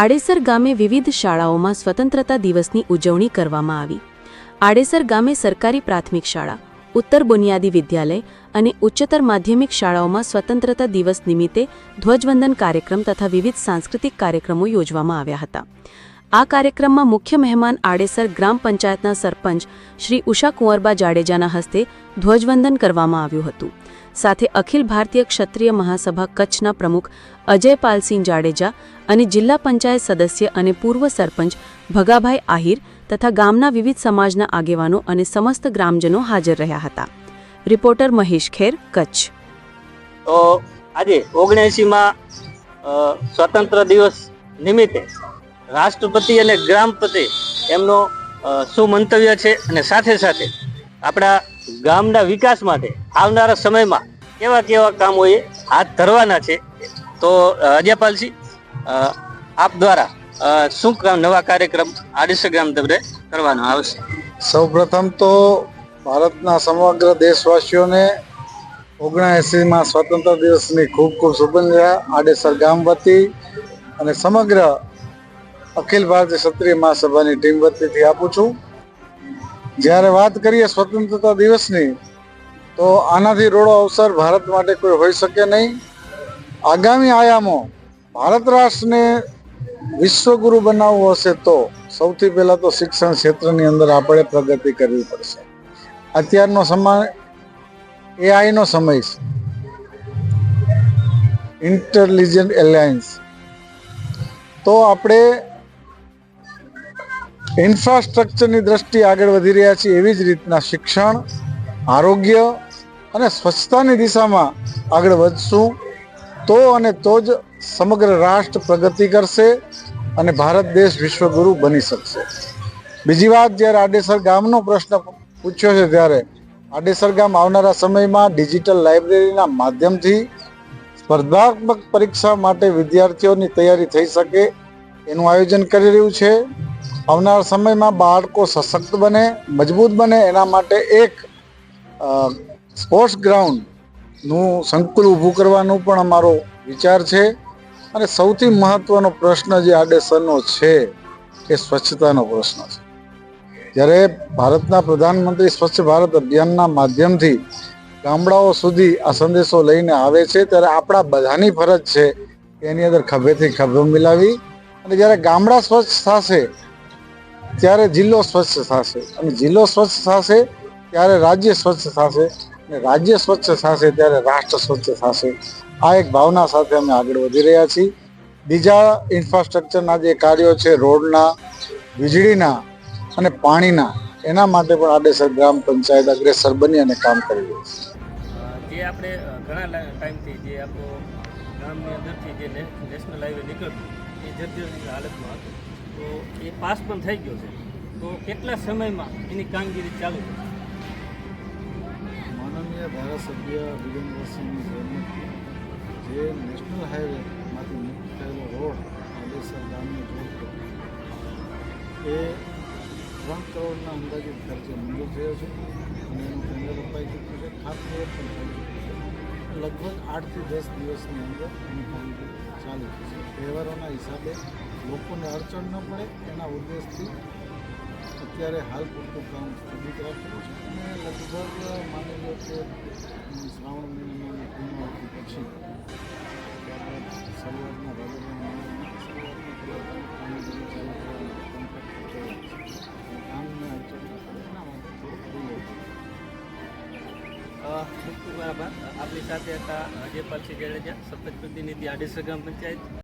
આડેસર ગામે વિવિધ શાળાઓમાં સ્વતંત્રતા દિવસની ઉજવણી કરવામાં આવી. આડેસર ગામે સરકારી પ્રાથમિક શાળા, ઉત્તર બુનિયાદી વિદ્યાલય અને ઉચ્ચતર માધ્યમિક શાળાઓમાં સ્વતંત્રતા દિવસ નિમિત્તે ધ્વજવંદન કાર્યક્રમ તથા વિવિધ સાંસ્કૃતિક કાર્યક્રમો યોજવામાં આવ્યા હતા. આ કાર્યક્રમમાં મુખ્ય મહેમાન આડેસર ગ્રામ પંચાયતના સરપંચ શ્રી ઉષા કુંવરબા જાડેજાના હસ્તે ધ્વજવંદન કરવામાં આવ્યું હતું. સાથે અખિલ ભારતીય ક્ષત્રિય મહાસભા કચ્છના પ્રમુખ અજયપાલસિંહ જાડેજા અને જિલ્લા પંચાયત સદસ્ય અને પૂર્વ સરપંચ ભગાભાઈ આહિર તથા ગામના વિવિધ સમાજના આગેવાનો અને સમસ્ત ગ્રામજનો હાજર રહ્યા હતા. રિપોર્ટર મહેશ ખેર, કચ્છ. તો આજે ઓગણએંસીમાં સ્વતંત્ર દિવસ નિમિત્તે રાષ્ટ્રપતિ અને ગ્રામપતિ એમનો શું મંતવ્ય છે અને સાથે સાથે આપણા ગામના વિકાસ માટે આવનારા સમયમાં કેવા કેવા કામો એ હાથ ધરવાના છે. તો અજયપાલસિંહ આપ દ્વારા શું કામ નવા કાર્યક્રમ આડીસો ગ્રામ દબરે કરવાનો આવશે? સૌપ્રથમ તો ભારતના સમગ્ર દેશવાસીઓને ઓગણએંસીમાં સ્વતંત્ર દિવસની ખૂબ ખૂબ શુભેચ્છા આડેસર ગામ વતી અને સમગ્ર અખિલ ભારતીય ક્ષત્રિય મહાસભાની ટીમ વતીથી આપું છું. જ્યારે વાત કરીએ સ્વતંત્રતા દિવસની, તો આનાથી રોડો અવસર ભારત માટે કોઈ હોઈ શકે નહીં. આગામી આયામો ભારત રાષ્ટ્રને વિશ્વગુરુ બનાવવું હશે તો સૌથી પહેલાં તો શિક્ષણ ક્ષેત્રની અંદર આપણે પ્રગતિ કરવી પડશે. અત્યારનો સમય, એઆઈનો સમય છે. ઇન્ટેલિજન્ટ એલાયન્સ તો આપણે ઇન્ફ્રાસ્ટ્રક્ચરની દ્રષ્ટિએ આગળ વધી રહ્યા છીએ એવી જ રીતના શિક્ષણ, આરોગ્ય અને સ્વચ્છતાની દિશામાં આગળ વધશું. તો અને તો જ સમગ્ર રાષ્ટ્ર પ્રગતિ કરશે અને ભારત દેશ વિશ્વગુરુ બની શકશે. બીજી વાત, જ્યારે આડેસર ગામનો પ્રશ્ન પૂછ્યો છે ત્યારે આડેસર ગામ આવનારા સમયમાં ડિજિટલ લાઇબ્રેરીના માધ્યમથી સ્પર્ધાત્મક પરીક્ષા માટે વિદ્યાર્થીઓની તૈયારી થઈ શકે એનું આયોજન કરી રહ્યું છે. આવનારા સમયમાં બાળકો સશક્ત બને, મજબૂત બને, એના માટે એક સ્પોર્ટ્સ ગ્રાઉન્ડનું સંકુલ ઊભું કરવાનું પણ અમારો વિચાર છે. અને સૌથી મહત્વનો પ્રશ્ન જે આડેસરનો છે, એ સ્વચ્છતાનો પ્રશ્ન છે. જ્યારે ભારતના પ્રધાનમંત્રી સ્વચ્છ ભારત અભિયાનના માધ્યમથી ગામડાઓ સુધી આ સંદેશો લઈને આવે છે, ત્યારે આપણા બધાની ફરજ છે એની અંદર ખભેથી ખભે મિલાવી. અને જ્યારે ગામડા સ્વચ્છ થશે ત્યારે જિલ્લો સ્વચ્છ થશે. અને જિલ્લો સ્વચ્છ થશે ત્યારે રાજ્ય સ્વચ્છ થશે. અને રાજ્ય સ્વચ્છ થશે ત્યારે રાષ્ટ્ર સ્વચ્છ થશે. આ એક ભાવના સાથે અમે આગળ વધી રહ્યા છીએ. બીજા ઇન્ફ્રાસ્ટ્રક્ચરના જે કાર્યો છે, રોડના, વીજળીના અને પાણીના, એના માટે પણ આડેસર ગ્રામ પંચાયત અગ્રેસર બની અને કામ કરી રહી છે. જે આપણે ઘણા ટાઈમથી જે આપણો ગામની અંદરથી જે નેશનલ હાઈવે નીકળતું, એ જર્જરિત હાલતમાં હતું. તો એ પાસ પણ થઈ ગયો છે. તો કેટલા સમયમાં એની કામગીરી ચાલુ થશે માનનીય ધારાસભ્ય વિરેન્દ્રસિંહની જન્મથી જે નેશનલ હાઈવેમાંથી મુક્ત થયેલો રોડ આડેસર ગામને જોડતો એ ત્રણ કરોડના અંદાજિત ખર્ચે મંજૂર થયો છે અને એનું ટેન્ડર અપાઈ ચૂક્યું છે. ખાતમુહૂર્ત પણ થઈ ચૂક્યું છે લગભગ આઠથી દસ દિવસની અંદર એની કામગીરી ચાલુ થશે. તહેવારોના હિસાબે લોકોને અડચણ ન પડે એના ઉદ્દેશથી અત્યારે હાલ પૂરતું કામ સ્થગિત રાખેલું છે. અને લગભગ માની લો કે શ્રાવણ મહિનાની પૂર્ણાવતી પછી શરૂઆતના ખૂબ ખૂબ આભાર. આપણી સાથે હતા અજયપાલસિંહ જાડેજા, સતત પ્રતિનિધિ આડેસર ગ્રામ પંચાયત.